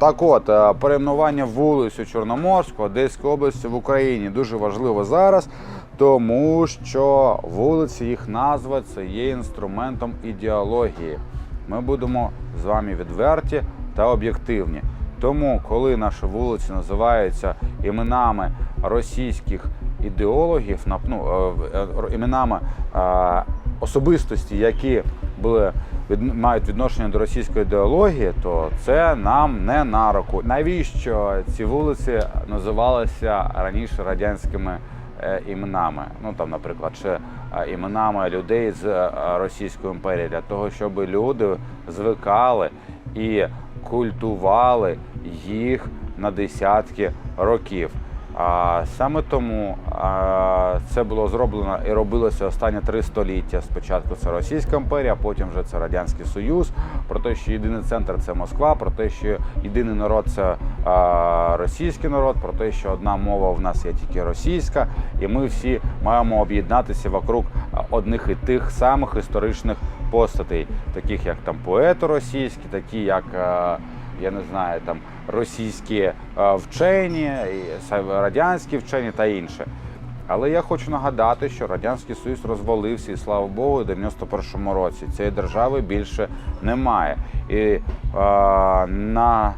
Так от, е, перейменування вулиць у Чорноморську, Одеської області в Україні дуже важливо зараз, тому що вулиці, їх назва це є інструментом ідеології. Ми будемо з вами відверті та об'єктивні. Тому, коли наші вулиці називаються іменами російських ідеологів, ну, е, е, іменами особистості, які були від, мають відношення до російської ідеології, то це нам не на руку. Навіщо ці вулиці називалися раніше радянськими е, іменами? Ну там, наприклад, ще іменами людей з е, Російської імперії, для того, щоб люди звикали і культували їх на десятки років. А саме тому а, це було зроблено і робилося останні три століття. Спочатку це Російська імперія, потім вже це Радянський Союз. Про те, що єдиний центр це Москва, про те, що єдиний народ це а, російський народ, про те, що одна мова в нас є тільки російська, і ми всі маємо об'єднатися вокруг одних і тих самих історичних постатей, таких як там поети російські, такі як. а, я не знаю, там російські е, вчені, радянські вчені та інше. Але я хочу нагадати, що Радянський Союз розвалився, і слава Богу, у 91-му році цієї держави більше немає. І е, на,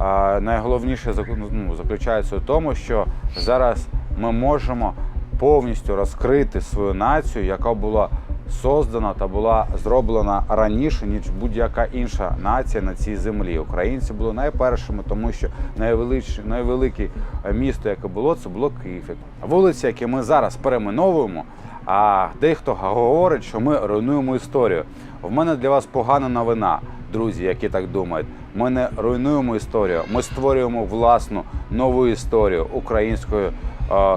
е, найголовніше ну, заключається в тому, що зараз ми можемо повністю розкрити свою націю, яка була создана та була зроблена раніше, ніж будь-яка інша нація на цій землі. Українці були найпершими, тому що найвеличе, найвелике місто, яке було, це було Київ. Вулиці, які ми зараз перейменовуємо, а дехто говорить, що ми руйнуємо історію. В мене для вас погана новина, друзі, які так думають. Ми не руйнуємо історію, ми створюємо власну нову історію української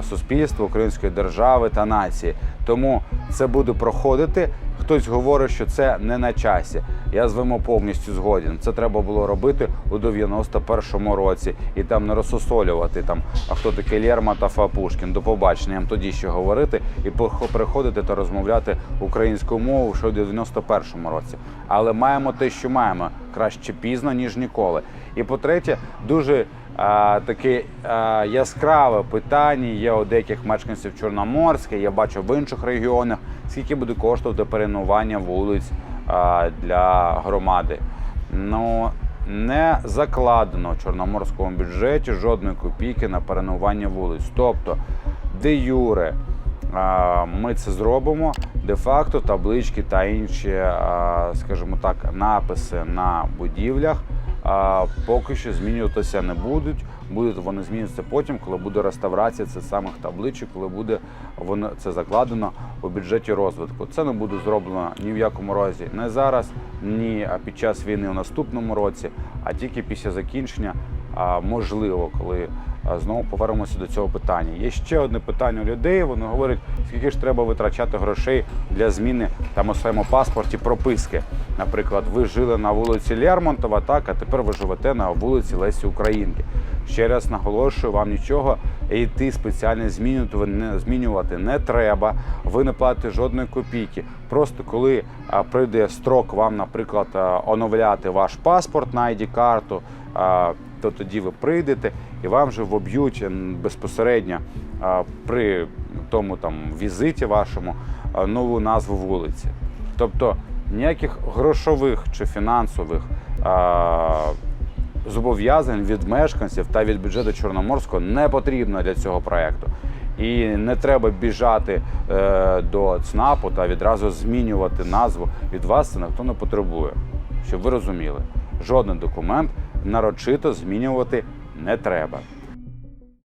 суспільства, української держави та нації. Тому це буде проходити. Хтось говорить, що це не на часі. Я з вами повністю згоден. Це треба було робити у 91-му році і там не розсусолювати там, а хто такий Лермонтов, а Пушкін. До побачення тоді ще говорити і приходити та розмовляти українською мовою ще у 91-му році. Але маємо те, що маємо краще пізно ніж ніколи. І по-третє, дуже а, таке а, яскраве питання є у деяких мешканців Чорноморська, я бачу в інших регіонах, скільки буде коштувати перейменування вулиць а, для громади. Ну, не закладено в чорноморському бюджеті жодної копійки на перейменування вулиць. Тобто, де юре ми це зробимо, де-факто таблички та інші, скажімо так, написи на будівлях а, поки що змінюватися не будуть. Будуть вони змінюватися потім, коли буде реставрація цих самих табличок, коли буде воно це закладено у бюджеті розвитку. Це не буде зроблено ні в якому разі не зараз, ні під час війни у наступному році, а тільки після закінчення, а, можливо, коли знову повернемося до цього питання. Є ще одне питання у людей. Вони говорять, скільки ж треба витрачати грошей для зміни там у своєму паспорті прописки. Наприклад, ви жили на вулиці Лермонтова, так а тепер ви живете на вулиці Лесі Українки. Ще раз наголошую, вам нічого йти спеціально змінювати не змінювати не треба. Ви не платите жодної копійки. Просто коли а, прийде строк вам, наприклад, оновляти ваш паспорт на ID-карту, а, то тоді ви прийдете і вам вже воб'ють безпосередньо при тому там візиті вашому нову назву вулиці. Тобто ніяких грошових чи фінансових зобов'язань від мешканців та від бюджету Чорноморського не потрібно для цього проекту. І не треба біжати е, до ЦНАПу та відразу змінювати назву. Від вас це ніхто не потребує. Щоб ви розуміли, жоден документ нарочито змінювати не треба.